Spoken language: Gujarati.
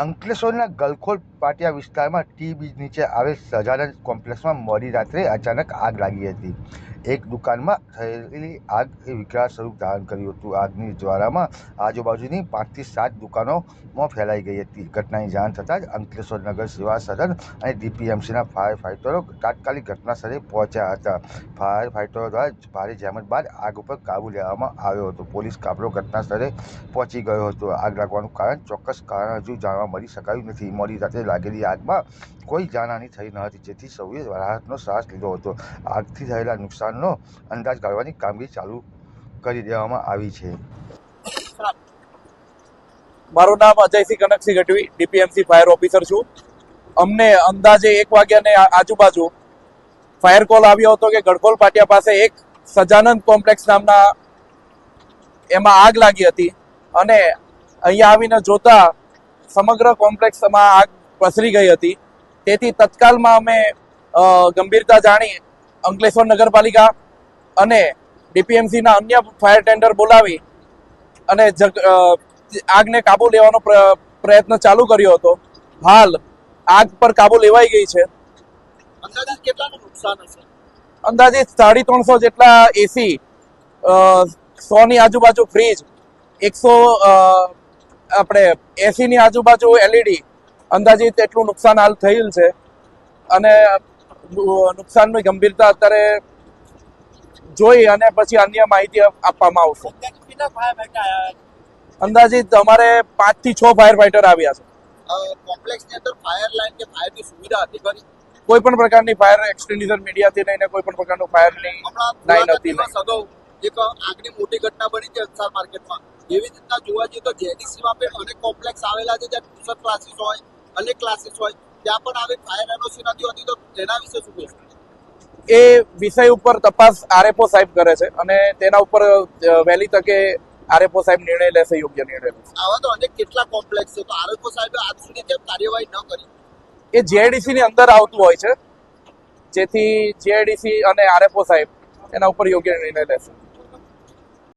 અંકલેશ્વરના ગલખોલ પાટિયા વિસ્તારમાં ટી બીજ નીચે આવેલ સજાનંદ કોમ્પ્લેક્સમાં મોડી રાત્રે અચાનક આગ લાગી હતી. એક દુકાનમાં થયેલી આગ એ વિકરાળ સ્વરૂપ ધારણ કર્યું હતું. આગની જ્વાળામાં આજુબાજુની પાંચથી સાત દુકાનોમાં ફેલાઈ ગઈ હતી. ઘટનાની જાણ થતાં જ અંકલેશ્વર નગર સેવા સદન અને ડીપીએમસીના ફાયર ફાઇટરો તાત્કાલિક ઘટના સ્થળે પહોંચ્યા હતા. ફાયર ફાઇટરો દ્વારા ભારે જહેમત બાદ આગ ઉપર કાબૂ લેવામાં આવ્યો હતો. પોલીસ કાફલો ઘટના સ્થળે પહોંચી ગયો હતો. આગ લાગવાનું કારણ ચોક્કસ કારણ હજુ જાણવા મળી શકાયું નથી. મોડી રાતે લાગેલી આગમાં કોઈ જાનહાની થઈ ન હતી. જેથી સૌએ રાહતનો શ્વાસ લીધો હતો. આગથી થયેલા નુકસાનનો અંદાજ કાઢવાની કામગીરી ચાલુ કરી દેવામાં આવી છે. મારું નામ Ajaysinh Kanaksinh Gadhvi, DPMC fire officer છું. અમને અંદાજે એક વાગ્યાને આજુબાજુ ફાયર કોલ આવ્યો હતો કે ગડકોલ પાટિયા પાસે એક સજાનંદ કોમ્પ્લેક્સ નામના એમાં આગ લાગી હતી અને અહીંયા આવીને જોતા સમગ્ર કોમ્પ્લેક્સમાં આગ પસરી ગઈ હતી. તેથી તત્કાલમાં અમે ગંભીરતા જાણી અંકલેશ્વર નગરપાલિકા અને ડીપીએમસીના અન્ય ફાયર ટેન્ડર બોલાવી અને આગને કાબુ લેવાનો પ્ર- પ્રયત્ન ચાલુ કર્યો હતો. હાલ આગ પર કાબુ લેવાઈ ગઈ છે. અંદાજિત કેટલાનું નુકસાન હશે? અંદાજે સાડી ત્રણસો જેટલા એસી સોની આજુબાજુ ફ્રીજ એકસો આપણે એસીની આજુબાજુ એલઈડી અંદાજિત એટલું નુકસાન હાલ થયેલ છે. અને નુકસાનની ગંભીરતા અત્યારે જોઈ અને પછી અન્ય માહિતી આપવામાં આવશે. અંદાજિત અમારે પાંચથી છ ફાયર ફાઈટર આવ્યા છે. કોમ્પ્લેક્સ અંદર ફાયર લાઈન કે ફાયરની સુવિધા હતી ખરી કોઈ પણ પ્રકારની ફાયર એક્સટેન્ડિઝર મીડિયાથી લઈને કોઈ પણ પ્રકારનું ફાયરની લાઈન હતી દિવસ એક આગની મોટી ઘટના બની છે અંસાર માર્કેટમાં એવી રીતના જોવા જઈએ તો જેડીસીમાં પણ અનેક કોમ્પ્લેક્સ આવેલા છે, જ્યાં ટ્યુશન ક્લાસીસ હોય, અનેક ક્લાસીસ હોય. ત્યાં પણ આવી ફાયર એનઓસી નથી હોતી તો તેના વિશે શું કહેશો? એ વિષય ઉપર તપાસ આરએફઓ સાહેબ કરે છે અને તેના ઉપર વહેલી તકે આરએફઓ સાહેબ નિર્ણય લેશે યોગ્ય નિર્ણય આવા તો અનેક કેટલા કોમ્પ્લેક્સ છે? તો આરએફઓ સાહેબે આજ સુધી કેમ કાર્યવાહી ન કરી? એ જીઆઈડીસી ની અંદર આવતું હોય છે. જેથી જીઆઈડીસી અને આરએફઓ સાહેબ એના ઉપર યોગ્ય નિર્ણય લેશે.